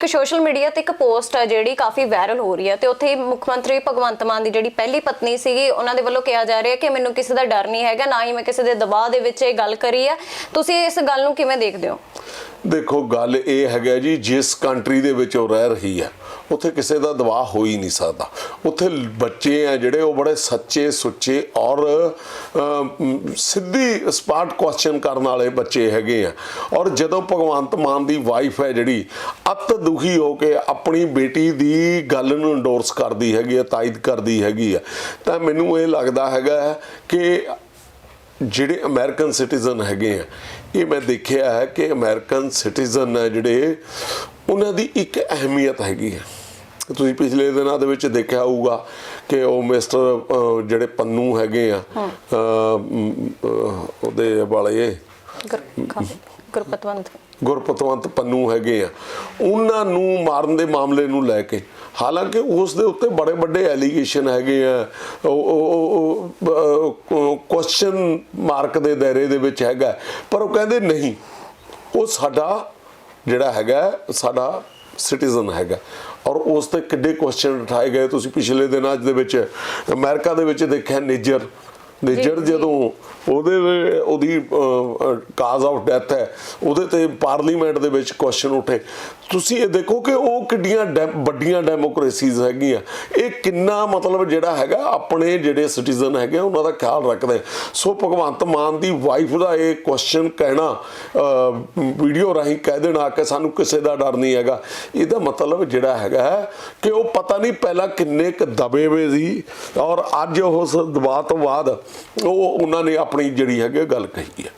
ਕਿ social media ਤੇ ਇੱਕ ਪੋਸਟ ਆ ਜਿਹੜੀ ਕਾਫੀ ਵਾਇਰਲ ਹੋ ਰਹੀ ਹੈ ਤੇ ਉੱਥੇ ਮੁੱਖ ਮੰਤਰੀ ਭਗਵੰਤ ਮਾਨ ਦੀ ਜਿਹੜੀ ਪਹਿਲੀ ਪਤਨੀ ਸੀਗੀ, ਉਹਨਾਂ ਦੇ ਵੱਲੋਂ ਕਿਹਾ ਜਾ ਰਿਹਾ ਕਿ ਮੈਨੂੰ ਕਿਸੇ ਦਾ ਡਰ ਨਹੀਂ ਹੈਗਾ, ਨਾ ਹੀ ਮੈਂ ਕਿਸੇ ਦੇ ਦਬਾਅ ਦੇ ਵਿੱਚ ਇਹ ਗੱਲ ਕਰੀ ਹੈ ਤੁਸੀਂ ਇਸ ਗੱਲ ਨੂੰ ਕਿਵੇਂ ਦੇਖਦੇ ਹੋ? ਦੇਖੋ, ਗੱਲ ਇਹ ਹੈਗਾ ਜੀ, ਜਿਸ ਕੰਟਰੀ ਦੇ ਵਿੱਚ ਉਹ ਰਹਿ ਰਹੀ ਹੈ, ਉੱਥੇ ਕਿਸੇ ਦਾ ਦਬਾਅ ਹੋ ਹੀ ਨਹੀਂ ਸਕਦਾ। ਉੱਥੇ ਬੱਚੇ ਆ ਜਿਹੜੇ, ਉਹ ਬੜੇ ਸੱਚੇ ਸੁੱਚੇ ਔਰ ਸਿੱਧੀ ਸਪਾਟ ਕੁਐਸਚਨ ਕਰਨ ਵਾਲੇ ਬੱਚੇ ਹੈਗੇ ਆ। ਔਰ ਜਦੋਂ ਭਗਵੰਤ ਮਾਨ ਦੀ ਵਾਈਫ ਹੈ ਜਿਹੜੀ, ਅਤ ਦੁਖੀ ਹੋ ਕੇ ਆਪਣੀ ਬੇਟੀ ਦੀ ਗੱਲ ਨੂੰ ਇੰਡੋਰਸ ਕਰਦੀ ਹੈਗੀ ਹੈ ਤਾਇਦ ਕਰਦੀ ਹੈਗੀ ਹੈ ਤਾਂ ਮੈਨੂੰ ਇਹ ਲੱਗਦਾ ਹੈਗਾ ਕਿ ਜਿਹੜੇ ਅਮਰੀਕਨ ਸਿਟੀਜ਼ਨ ਹੈਗੇ ਆ ਇਹ ਮੈਂ ਦੇਖਿਆ ਹੈ ਕਿ ਅਮਰੀਕਨ ਸਿਟੀਜ਼ਨ ਹੈ ਜਿਹੜੇ ਉਹਨਾਂ ਦੀ ਇੱਕ ਅਹਿਮੀਅਤ ਹੈਗੀ ਹੈ ਤੁਸੀਂ ਪਿਛਲੇ ਦਿਨਾਂ ਦੇ ਵਿੱਚ ਦੇਖਿਆ ਹੋਊਗਾ ਕਿ ਉਹ ਮਿਸਟਰ ਜਿਹੜੇ ਪੰਨੂ ਹੈਗੇ ਆ ਉਹਦੇ ਵਾਲੇ। ਗੁਰਪਤਵੰਤ। ਗੁਰਪਤਵੰਤ ਪੰਨੂ ਹੈਗੇ ਆ। ਉਹਨਾਂ ਨੂੰ ਮਾਰਨ ਦੇ ਮਾਮਲੇ ਨੂੰ ਲੈ ਕੇ ਹਾਲਾਂਕਿ ਉਸ ਦੇ ਉੱਤੇ ਬੜੇ ਵੱਡੇ ਐਲੀਗੇਸ਼ਨ ਹੈਗੇ ਆ। ਉਹ ਕੁਐਸਚਨ ਮਾਰਕ ਦੇ ਦਾਇਰੇ ਦੇ ਵਿੱਚ ਹੈਗਾ। ਪਰ ਉਹ ਕਹਿੰਦੇ ਨਹੀਂ, ਉਹ ਸਾਡਾ ਜਿਹੜਾ ਹੈਗਾ, ਸਾਡਾ ਸਿਟੀਜ਼ਨ ਹੈਗਾ। ਔਰ ਉਸ ਤੇ ਕਿੱਡੇ ਕੁਐਸਚਨ ਉਠਾਏ ਗਏ ਤੁਸੀਂ ਪਿਛਲੇ ਦਿਨਾਂ ਦੇ ਵਿੱਚ। ਅਮਰੀਕਾ ਦੇ ਵਿੱਚ ਦੇਖਿਆ ਨੇਜਰ ਨੇਜਰ ਜਦੋਂ ਉਹਦੇ ਉਹਦੀ ਕਾਜ਼ ਆਫ ਡੈਥ ਹੈ ਉਹਦੇ ਤੇ ਪਾਰਲੀਮੈਂਟ ਦੇ ਵਿੱਚ ਕੁਐਸਚਨ ਉਠੇ। ਤੁਸੀਂ ਇਹ ਦੇਖੋ ਕਿ ਉਹ ਕਿੱਡੀਆਂ ਵੱਡੀਆਂ ਡੈਮੋਕ੍ਰੇਸੀਜ਼ ਹੈਗੀਆਂ। ਇਹ ਕਿੰਨਾ ਮਤਲਬ ਜਿਹੜਾ ਹੈਗਾ ਆਪਣੇ ਜਿਹੜੇ ਸਿਟੀਜ਼ਨ ਹੈਗੇ ਉਹਨਾਂ ਦਾ ਖਿਆਲ ਰੱਖਦੇ ਸੋ ਭਗਵੰਤ ਮਾਨ ਦੀ ਵਾਈਫ ਦਾ ਇਹ ਕੁਐਸਚਨ ਕਹਿਣਾ ਵੀਡੀਓ ਰਾਹੀਂ ਕਹਿ ਦੇਣਾ ਕਿ ਸਾਨੂੰ ਕਿਸੇ ਦਾ ਡਰ ਨਹੀਂ ਹੈਗਾ। ਇਹਦਾ ਮਤਲਬ ਜਿਹੜਾ ਹੈਗਾ ਕਿ ਉਹ ਪਤਾ ਨਹੀਂ ਪਹਿਲਾਂ ਕਿੰਨੇ ਕ ਦਬੇ ਹੋਏ ਸੀ ਔਰ ਅੱਜ ਉਸ ਦਬਾਅ ਤੋਂ ਬਾਅਦ ਉਹ ਉਹਨਾਂ ਨੇ ਆਪਣੀ ਜਿਹੜੀ ਹੈਗੀ ਗੱਲ ਕਹੀ ਹੈ